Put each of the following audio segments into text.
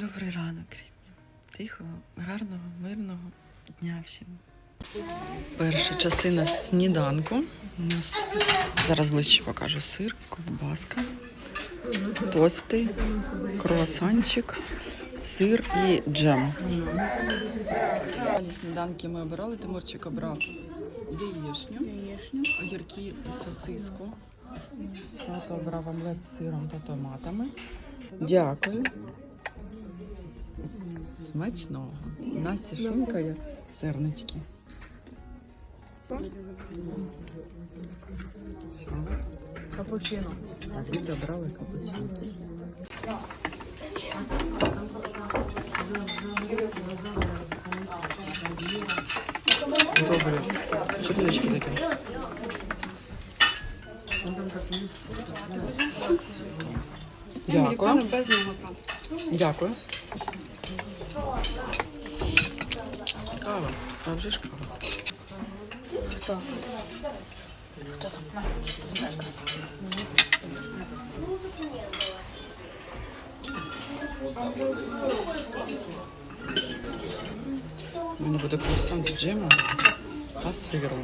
Добрий ранок, рідні. Тихого, гарного, мирного дня всім. Перша частина сніданку. У нас зараз ближче покажу сир, ковбаска, тости, круасанчик, сир і джем. Далі сніданки ми обирали. Тимурчик обрав яєчню, огірки і сосиску. Тато обрав омлет з сиром та томатами. Дякую. Смачного. Настя шумкає сирнички. Що у вас? Капучино. Так, діти обрали капучинки. Добре. Чорнички такі. Дякую. Дякую. Кава. А вже ж кава. Хто? У мене буде круасан з джемом та сиром.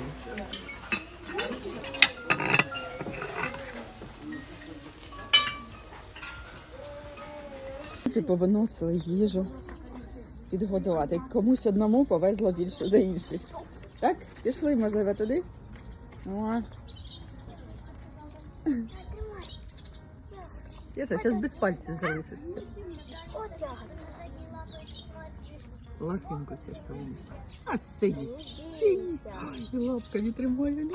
Типу виносили їжу підготувати. Комусь одному повезло більше за інших. Так? Пішли, можливо, туди? О. Єша, зараз без пальців залишишся. Все ж їсть. А все їсть. Все їсть. І лапками тримає.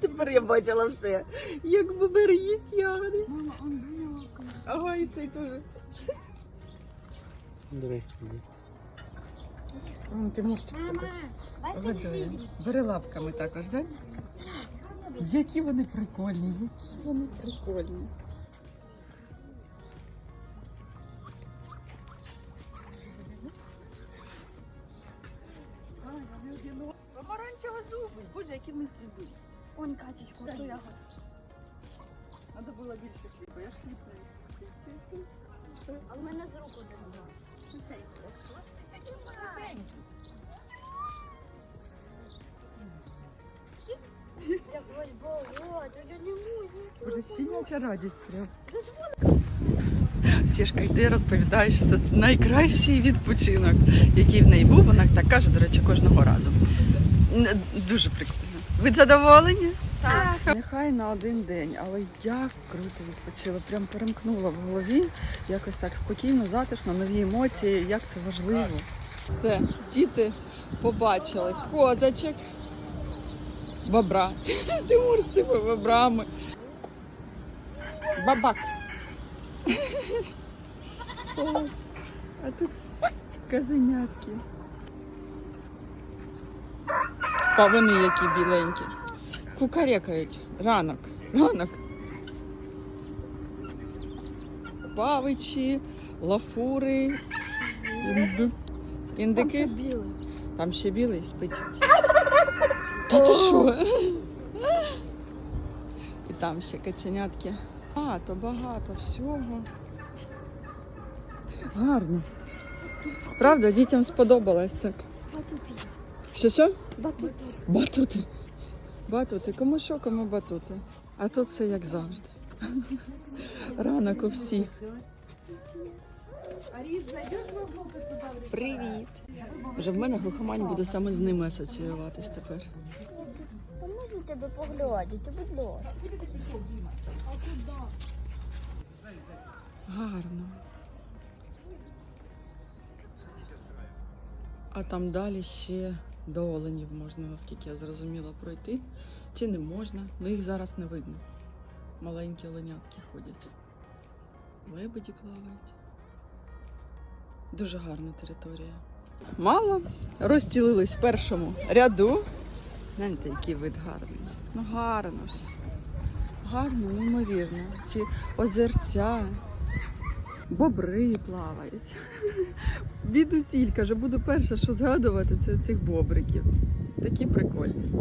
Тепер я бачила все. Як бобер їсть ягоди. Мама. Ага, і цей теж. Здрасте. Ти можеш такий видає. Бери лапками також, так? Які вони прикольні, які вони прикольні. Помаранчева зуби. Боже, які ми зуби. Он качечку, то я. Надо було більше хліба, я ж хліб не. А в мене з руку держав. Цей такий маленький. Як ось болото, я не можу. Боже, щеняча радість прям. Сішка йде, розповідає, що це найкращий відпочинок, який в неї був. Вона так каже, до речі, кожного разу. Дуже прикольно. Ви задоволені? Так. Нехай на один день, але як круто відпочила. Прям перемкнула в голові. Якось так спокійно, затишно, нові емоції, як це важливо. Все, діти побачили козачок, бобра. Тимур з цими бобрами. Бабак. О, а тут казенятки. Павини які біленькі. Кукарекають. Ранок. Ранок. Павичі, лафури, інду... індики. Там ще білий спить. Та ти що? І там ще каченятки. Багато, багато всього. Гарно. Правда, дітям сподобалось так. Батути. Що що? Батути. Батути. Батути. Кому що, кому батути. А тут все як завжди. Ранок у всіх. Привіт. Вже в мене глухомань буде саме з ними асоціюватись тепер. А можна тебе поглядати, будь ласка? Гарно. А там далі ще до оленів можна, наскільки я зрозуміла, пройти. Чи не можна? Ну їх зараз не видно. Маленькі оленятки ходять. Лебеді плавають. Дуже гарна територія. Мало розділились в першому ряду. Гляньте, який вид гарний. Ну гарно ж. Гарно, неймовірно. Ці озерця, бобри плавають. Бідусіль каже, буду перша, що згадувати, це цих бобриків. Такі прикольні.